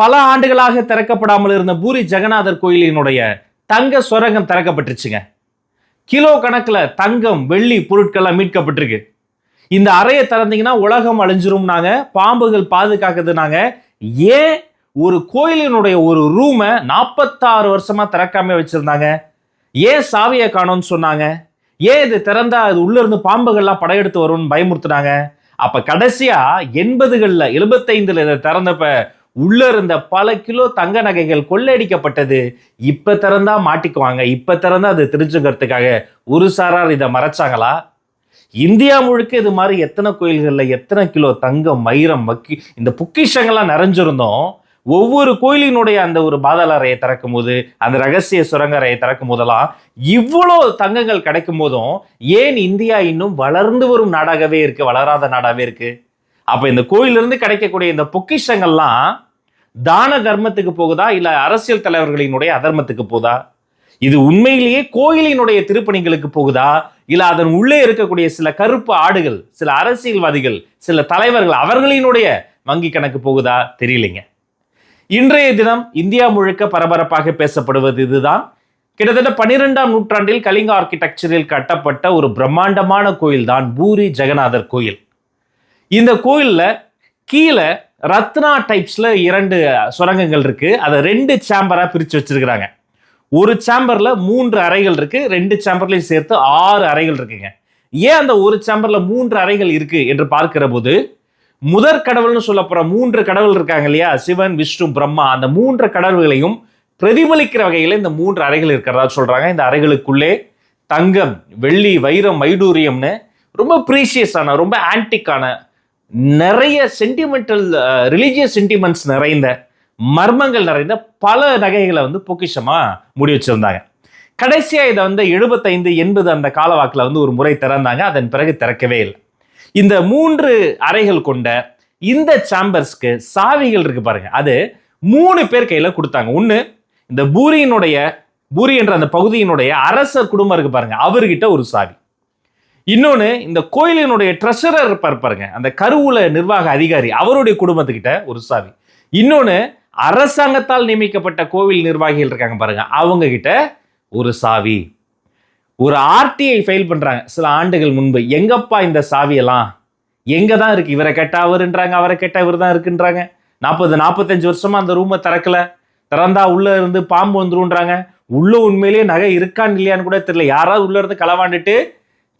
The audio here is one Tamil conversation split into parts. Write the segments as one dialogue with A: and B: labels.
A: பல ஆண்டுகளாக திறக்கப்படாமல் இருந்த பூரி ஜெகநாதர் கோயிலினுடைய தங்க சுரங்கம் திறக்கப்பட்டுருச்சுங்க. கிலோ கணக்கில் தங்கம் வெள்ளி பொருட்கள்லாம் மீட்கப்பட்டிருக்கு. இந்த அறையை திறந்தீங்கன்னா உலகம் அழிஞ்சிரும்னாங்க பாம்புகள் பாதுகாக்குதுனாங்க ஏன்? ஒரு கோயிலினுடைய ஒரு ரூமை நாற்பத்தாறு வருஷமா திறக்காம வச்சிருந்தாங்க. ஏன் சாவியை காணோம்னு சொன்னாங்க? ஏன் இது திறந்தா அது உள்ள இருந்து பாம்புகள்லாம் படையெடுத்து வரும்னு பயமுறுத்துனாங்க? அப்ப கடைசியா எண்பதுகளில் எழுபத்தைந்துல இதை திறந்தப்ப உள்ள இருந்த பல கிலோ தங்க நகைகள் கொள்ளையடிக்கப்பட்டது. இப்ப திறந்தா மாட்டிக்குவாங்க. இப்ப திறந்தா அது தெரிஞ்சுக்கிறதுக்காக ஒரு சாரார் இதை மறைச்சாங்களா? இந்தியா முழுக்க இது மாதிரி எத்தனை கோயில்களில் எத்தனை கிலோ தங்கம் மயிரம் வக்கி இந்த பொக்கிஷங்கள்லாம் நிறைஞ்சிருந்தோம். ஒவ்வொரு கோயிலினுடைய அந்த ஒரு பாதாள அறையை திறக்கும் போது அந்த ரகசிய சுரங்க அறையை திறக்கும் போதெல்லாம் இவ்வளோ தங்கங்கள் கிடைக்கும் போதும் ஏன் இந்தியா இன்னும் வளர்ந்து வரும் நாடாகவே இருக்கு வளராத நாடாகவே இருக்கு? அப்போ இந்த கோயிலிருந்து கிடைக்கக்கூடிய இந்த பொக்கிஷங்கள்லாம் தான தர்மத்துக்கு போகுதா? இல்லை அரசியல் தலைவர்களினுடைய அதர்மத்துக்கு போகுதா? இது உண்மையிலேயே கோயிலினுடைய திருப்பணிகளுக்கு போகுதா? இல்லை அதன் உள்ளே இருக்கக்கூடிய சில கருப்பு ஆடுகள் சில அரசியல்வாதிகள் சில தலைவர்கள் அவர்களினுடைய வங்கி கணக்கு போகுதா? தெரியலைங்க. இன்றைய தினம் இந்தியா முழுக்க பரபரப்பாக பேசப்படுவது இதுதான். கிட்டத்தட்ட பன்னிரெண்டாம் நூற்றாண்டில் கலிங்க ஆர்கிடெக்சரில் கட்டப்பட்ட ஒரு பிரம்மாண்டமான கோயில் தான் பூரி ஜெகநாதர் கோயில். இந்த கோயிலில் கீழே ரத்னா டைப்ஸில் இரண்டு சுரங்கங்கள் இருக்குது அதை ரெண்டு சாம்பராக பிரித்து வச்சிருக்கிறாங்க. ஒரு சாம்பரில் மூன்று அறைகள் இருக்குது ரெண்டு சேம்பர்லையும் சேர்த்து ஆறு அறைகள் இருக்குங்க. ஏன் அந்த ஒரு சாம்பரில் மூன்று அறைகள் இருக்குது என்று பார்க்கிற போது முதற் கடவுள்னு சொல்லப்படுற மூன்று கடவுள் இருக்காங்க இல்லையா? சிவன் விஷ்ணு பிரம்மா. அந்த மூன்று கடவுள்களையும் பிரதிபலிக்கிற வகையில் இந்த மூன்று அறைகள் இருக்கிறதா சொல்கிறாங்க இந்த அறைகளுக்குள்ளே தங்கம் வெள்ளி வைரம் வைடூரியம்னு ரொம்ப ப்ரீஷியஸான ரொம்ப ஆன்டிக்கான நிறைய சென்டிமெண்டல் ரிலீஜியஸ் சென்டிமெண்ட்ஸ் நிறைந்த மர்மங்கள் நிறைந்த பல நகைகளை வந்து பொக்கிஷமாக முடி வச்சுருந்தாங்க. கடைசியாக இதை வந்து எழுபத்தைந்து எண்பது அந்த காலவாக்கில் வந்து ஒரு முறை திறந்தாங்க. அதன் பிறகு திறக்கவே இல்லை. இந்த மூன்று அறைகள் கொண்ட இந்த சாம்பர்ஸ்க்கு சாவிகள் இருக்கு பாருங்க. அது மூணு பேர் கையில் கொடுத்தாங்க. ஒன்று இந்த பூரியினுடைய பூரி என்ற அந்த பகுதியினுடைய அரசர் குடும்பம் இருக்கு பாருங்க. அவர்கிட்ட ஒரு சாவி. இன்னொன்று இந்த கோயிலினுடைய ட்ரெஷரர் இருப்பார் பாருங்க. அந்த கருவூல நிர்வாக அதிகாரி அவருடைய குடும்பத்துக்கிட்ட ஒரு சாவி. இன்னொன்று அரசாங்கத்தால் நியமிக்கப்பட்ட கோவில் நிர்வாகிகள் இருக்காங்க பாருங்க. அவங்க கிட்ட ஒரு சாவி. ஒரு ஆர்டிஐ ஃபைல் பண்ணுறாங்க சில ஆண்டுகள் முன்பு. எங்கப்பா இந்த சாவியெல்லாம்? எங்கே தான் இருக்குது இவரை கேட்டால் அவருன்றாங்க. அவரை கேட்டால் இவர் தான் இருக்குன்றாங்க. நாற்பது நாற்பத்தஞ்சு வருஷமாக அந்த ரூமை திறக்கல. திறந்தா உள்ளே இருந்து பாம்பு வந்துருன்றாங்க. உள்ளே உண்மையிலேயே நகை இருக்கான்னு இல்லையான்னு கூட தெரியல. யாராவது உள்ளே இருந்து களவாண்டுட்டு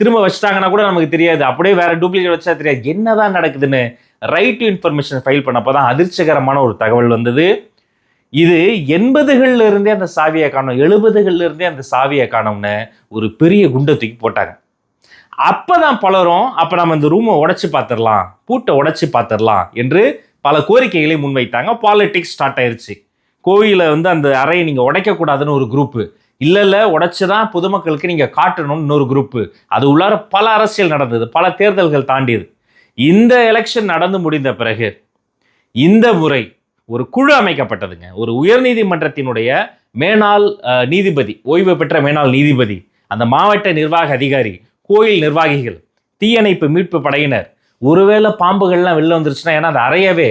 A: திரும்ப வச்சிட்டாங்கன்னா கூட நமக்கு தெரியாது. அப்படியே வேற டூப்ளிகேட் வச்சா தெரியாது. என்னதான் நடக்குதுன்னு? ரைட் டு இன்ஃபர்மேஷன் ஃபைல் பண்ணப்போ தான் அதிர்ச்சிகரமான ஒரு தகவல் வந்தது. இது எண்பதுகள்ல இருந்தே அந்த சாவியை காணும். எழுபதுகள்ல இருந்தே அந்த சாவியை காணோம்னு ஒரு பெரிய குண்டை தூக்கி போட்டாங்க. அப்பதான் பலரும் அப்ப நம்ம இந்த ரூமை உடைச்சு பார்த்துடலாம் பூட்டை உடைச்சு பார்த்துடலாம் என்று பல கோரிக்கைகளை முன்வைத்தாங்க. பாலிடிக்ஸ் ஸ்டார்ட் ஆயிருச்சு. கோயிலை வந்து அந்த அறையை நீங்க உடைக்க கூடாதுன்னு ஒரு குரூப்பு இல்லை இல்ல உடைச்சுதான் பொதுமக்களுக்கு நீங்கள் காட்டணும்னு இன்னொரு குரூப்பு அது உள்ளார பல அரசியல் நடந்தது பல தேர்தல்கள் தாண்டியது. இந்த எலெக்ஷன் நடந்து முடிந்த பிறகு இந்த முறை ஒரு குழு அமைக்கப்பட்டதுங்க. ஒரு உயர்நீதிமன்றத்தினுடைய மேனாள் நீதிபதி ஓய்வு பெற்ற மேனாள் நீதிபதி அந்த மாவட்ட நிர்வாக அதிகாரி கோயில் நிர்வாகிகள் தீயணைப்பு மீட்பு படையினர். ஒருவேளை பாம்புகள்லாம் வெளில வந்துருச்சுன்னா ஏன்னா அந்த அறையவே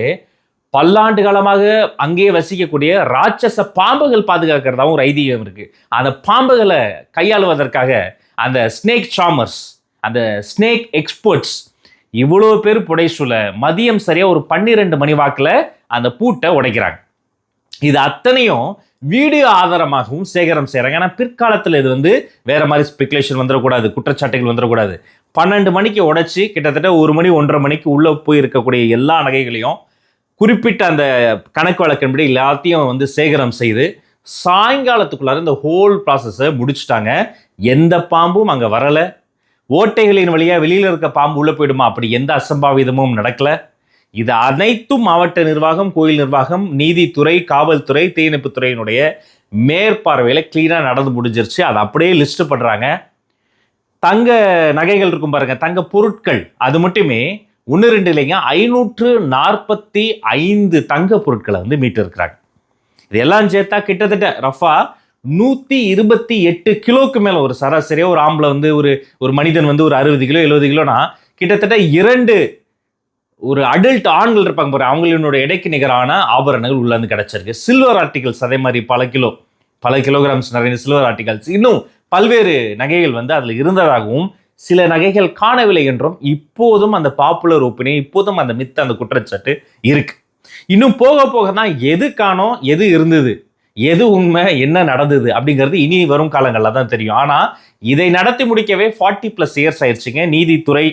A: பல்லாண்டு காலமாக அங்கேயே வசிக்கக்கூடிய ராட்சச பாம்புகள் பாதுகாக்கிறதாவும் ஒரு ஐதீகம் இருக்குது அந்த பாம்புகளை கையாளுவதற்காக அந்த ஸ்னேக் சாமர்ஸ் அந்த ஸ்னேக் எக்ஸ்பர்ட்ஸ் இவ்வளோ பேர் புடைசூல மதியம் சரியாக ஒரு பன்னிரெண்டு மணி வாக்கில் அந்த பூட்டை உடைக்கிறாங்க. இது அத்தனையும் வீடியோ ஆதாரமாகவும் சேகரம் செய்கிறாங்க ஏன்னா பிற்காலத்தில் இது வந்து வேற மாதிரி ஸ்பெகுலேஷன் வந்துடக்கூடாது குற்றச்சாட்டுகள் வந்துடக்கூடாது. பன்னெண்டு மணிக்கு உடைச்சி கிட்டத்தட்ட ஒரு மணி ஒன்றரை மணிக்கு உள்ளே போய் இருக்கக்கூடிய எல்லா நகைகளையும் குறிப்பிட்ட அந்த கணக்கு வழக்கின்படி எல்லாத்தையும் வந்து சேகரம் செய்து சாயங்காலத்துக்குள்ளார இந்த ஹோல் ப்ராசஸை முடிச்சுட்டாங்க. எந்த பாம்பும் அங்கே வரலை. ஓட்டைகளின் வழியாக வெளியில் இருக்க பாம்பு உள்ளே போயிடுமா? அப்படி எந்த அசம்பாவிதமும் நடக்கலை. இது அனைத்தும் மாவட்ட நிர்வாகம் கோயில் நிர்வாகம் நீதித்துறை காவல்துறை தீயணைப்புத்துறையினுடைய மேற்பார்வையில் கிளீனாக நடந்து முடிஞ்சிருச்சு. அதை அப்படியே லிஸ்ட்டு பண்ணுறாங்க தங்க நகைகள் இருக்கும் பாருங்கள் தங்க பொருட்கள். அது மட்டுமே ஒன்று ரெண்டு இல்லைங்க ஐநூற்று நாற்பத்தி ஐந்து தங்க பொருட்களை வந்து மீட்டிருக்கிறாங்க. இதெல்லாம் சேர்த்தா கிட்டத்தட்ட ரஃபா நூற்றி இருபத்தி எட்டு கிலோக்கு மேலே ஒரு சராசரியாக ஒரு ஆம்பளை வந்து ஒரு ஒரு மனிதன் வந்து ஒரு அறுபது கிலோ எழுபது கிலோனா கிட்டத்தட்ட இரண்டு ஒரு அடல்ட் ஆண்கள் இருப்பாங்க பாரு அவங்களினுடைய எடைக்கு நிகரான ஆபரணங்கள் உள்ள வந்து கிடைச்சிருக்கு. சில்வர் ஆர்டிகல்ஸ் அதே மாதிரி பல கிலோ பல கிலோகிராம்ஸ் நிறைய சில்வர் ஆர்டிகல்ஸ் இன்னும் பல்வேறு நகைகள் வந்து அதில் இருந்ததாகவும் சில நகைகள் காணவில்லை என்றும் இப்போதும் அந்த பாப்புலர் ஒப்பீனியன் இப்போதும் அந்த மித்த அந்த குற்றச்சாட்டு இருக்கு. இன்னும் போக போக தான் எது காணோம் எது இருந்தது எது உண்மை என்ன நடந்தது அப்படிங்கிறது இனி வரும் காலங்களில் தான் தெரியும். ஆனால் இதை நடத்தி முடிக்கவே ஃபார்ட்டி ப்ளஸ் இயர்ஸ் ஆயிடுச்சுங்க. நீதித்துறை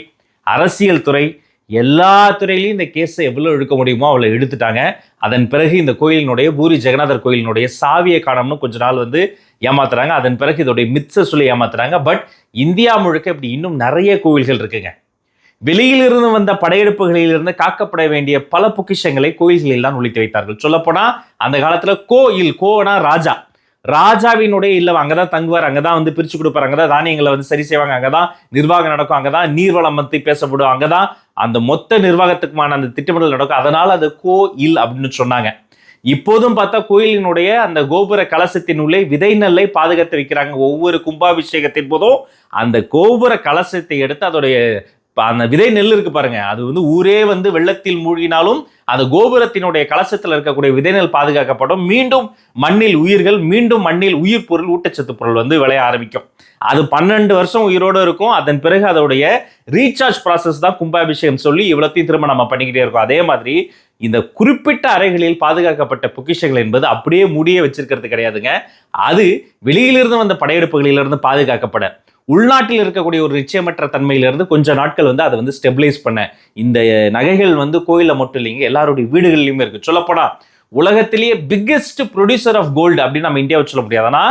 A: அரசியல் துறை எல்லா துறையிலையும் இந்த கேஸை எவ்வளோ இழுக்க முடியுமோ அவ்வளோ இழுத்துட்டாங்க அதன் பிறகு இந்த கோயிலினுடைய பூரி ஜெகநாதர் கோயிலினுடைய சாவியை காணோம்னு கொஞ்ச நாள் வந்து ஏமாத்துறாங்க. அதன் பிறகு இதோடைய மிச்ச சொல்லி ஏமாத்துறாங்க. பட் இந்தியா முழுக்க இப்படி இன்னும் நிறைய கோவில்கள் இருக்குங்க. வெளியிலிருந்து வந்த படையெடுப்புகளிலிருந்து காக்கப்பட வேண்டிய பல பொக்கிஷங்களை கோயில்களில் தான் ஒழித்து வைத்தார்கள். சொல்லப்போனால் அந்த காலத்தில் கோயில் கோனா ராஜா. ராஜாவினுடைய இல்லம் அங்கதான் தங்குவார். அங்கே தான் வந்து பிரித்து கொடுப்பார். அங்கே தான் தானியங்களை வந்து சரி செய்வாங்க. அங்கே தான் நிர்வாகம் நடக்கும். அங்கே தான் நீர்வளம் பற்றி பேசப்படும். அங்கே தான் அந்த மொத்த நிர்வாகத்துக்குமான அந்த திட்டமிடல் நடக்கும். அதனால் அது கோயில் அப்படின்னு சொன்னாங்க. இப்போதும் பார்த்தா கோயிலினுடைய அந்த கோபுர கலசத்தின் உள்ளே விதை நெல்லை பாதுகாத்து வைக்கிறாங்க. ஒவ்வொரு கும்பாபிஷேகத்தின் போதும் அந்த கோபுர கலசத்தை எடுத்து அதோடைய அந்த விதை நெல் இருக்கு பாருங்க. அது வந்து ஊரே வந்து வெள்ளத்தில் மூழ்கினாலும் அந்த கோபுரத்தினுடைய கலசத்தில் இருக்கக்கூடிய விதை நெல் பாதுகாக்கப்படும். மீண்டும் மண்ணில் உயிர்கள் மீண்டும் மண்ணில் உயிர் பொருள் ஊட்டச்சத்து பொருள் வந்து விளைய ஆரம்பிக்கும். அது பன்னெண்டு வருஷம் உயிரோடு இருக்கும். அதன் பிறகு அதோடைய ரீசார்ஜ் ப்ராசஸ் தான் கும்பாபிஷேகம் சொல்லி இவ்வளோத்தையும் திரும்ப நம்ம பண்ணிக்கிட்டே இருக்கோம். அதே மாதிரி இந்த குறிப்பிட்ட அறைகளில் பாதுகாக்கப்பட்ட பொக்கிஷங்கள் என்பது அப்படியே மூடியே வச்சிருக்கிறது கிடையாதுங்க. அது வெளியிலிருந்து வந்த படையெடுப்புகளிலிருந்து பாதுகாக்கப்பட உள்நாட்டில் இருக்கக்கூடிய ஒரு நிச்சயமற்ற தன்மையிலிருந்து கொஞ்சம் நாட்கள் வந்து அதை வந்து ஸ்டெபிலைஸ் பண்ண. இந்த நகைகள் வந்து கோயிலில் மட்டும் இல்லைங்க எல்லாருடைய வீடுகள்லையுமே இருக்கு. சொல்லப்போனால் உலகத்திலேயே பிக்கெஸ்ட் ப்ரொடியூசர் ஆஃப் கோல்டு அப்படின்னு நம்ம இந்தியாவை சொல்ல முடியாதுன்னா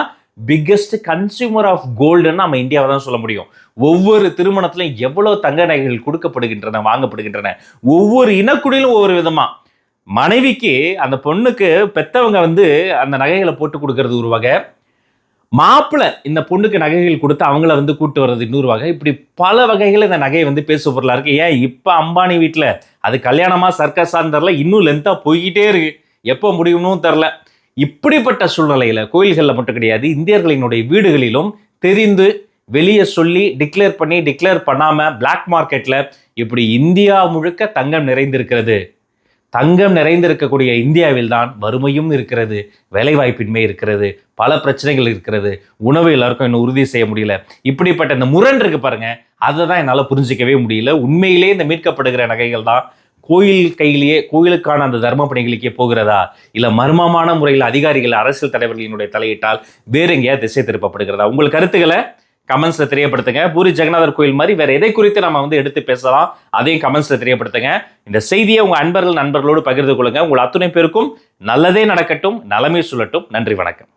A: பிக்கெஸ்ட் கன்சியூமர் ஆஃப் கோல்டுன்னு நம்ம இந்தியாவை தான் சொல்ல முடியும். ஒவ்வொரு திருமணத்திலும் எவ்வளவு தங்க நகைகள் கொடுக்கப்படுகின்றன வாங்கப்படுகின்றன. ஒவ்வொரு இனக்குடியிலும் ஒவ்வொரு விதமா. மனைவிக்கு அந்த பொண்ணுக்கு பெத்தவங்க வந்து அந்த நகைகளை போட்டு கொடுக்கறது ஒரு வகை. மாப்பிள்ளை இந்த பொண்ணுக்கு நகைகள் கொடுத்து அவங்கள வந்து கூட்டு வர்றது இன்னொரு வகை. இப்படி பல வகைகள் இந்த நகையை வந்து பேசு பொருளாக இருக்கு. ஏன் இப்போ அம்பானி வீட்டில் அது கல்யாணமாக சர்க்கஸான்னு தெரில இன்னும் லென்த்தாக போய்கிட்டே இருக்கு. எப்போ முடியும்னு தெரில இப்படிப்பட்ட சூழ்நிலையில் கோயில்களில் மட்டும் கிடையாது இந்தியர்களினுடைய வீடுகளிலும் தெரிந்து வெளியே சொல்லி டிக்ளேர் பண்ணி டிக்ளேர் பண்ணாமல் பிளாக் மார்க்கெட்டில் இப்படி இந்தியா முழுக்க தங்கம் நிறைந்திருக்கிறது. தங்கம் நிறைந்திருக்கக்கூடிய இந்தியாவில் தான் வறுமையும் இருக்கிறது வேலைவாய்ப்பின்மை இருக்கிறது பல பிரச்சனைகள் இருக்கிறது உணவு எல்லாருக்கும் இன்னும் உறுதி செய்ய முடியல. இப்படிப்பட்ட இந்த முரண் இருக்கு பாருங்க அதை தான் என்னால் புரிஞ்சிக்கவே முடியல. உண்மையிலே இந்த மீட்கப்படுகிற நகைகள் தான் கோயில் கையிலேயே கோயிலுக்கான அந்த தர்ம பணிகளுக்கே போகிறதா? இல்லை மர்மமான முறையில் அதிகாரிகள் அரசியல் தலைவர்களினுடைய தலையிட்டால் வேறு எங்கேயா திசை திருப்பப்படுகிறதா? உங்கள் கருத்துக்களை கமெண்ட்ஸ்ல தெரியப்படுத்துங்க. பூரி ஜெகநாதர் கோயில் மாதிரி வேற எதை குறித்து நம்ம வந்து எடுத்து பேசலாம் அதையும் கமெண்ட்ஸில் தெரியப்படுத்துங்க. இந்த செய்தியை உங்க அன்பர்கள் நண்பர்களோடு பகிர்ந்து கொள்ளுங்க. உங்கள் அத்துணை பேருக்கும் நல்லதே நடக்கட்டும் நலமே சொல்லட்டும் நன்றி வணக்கம்.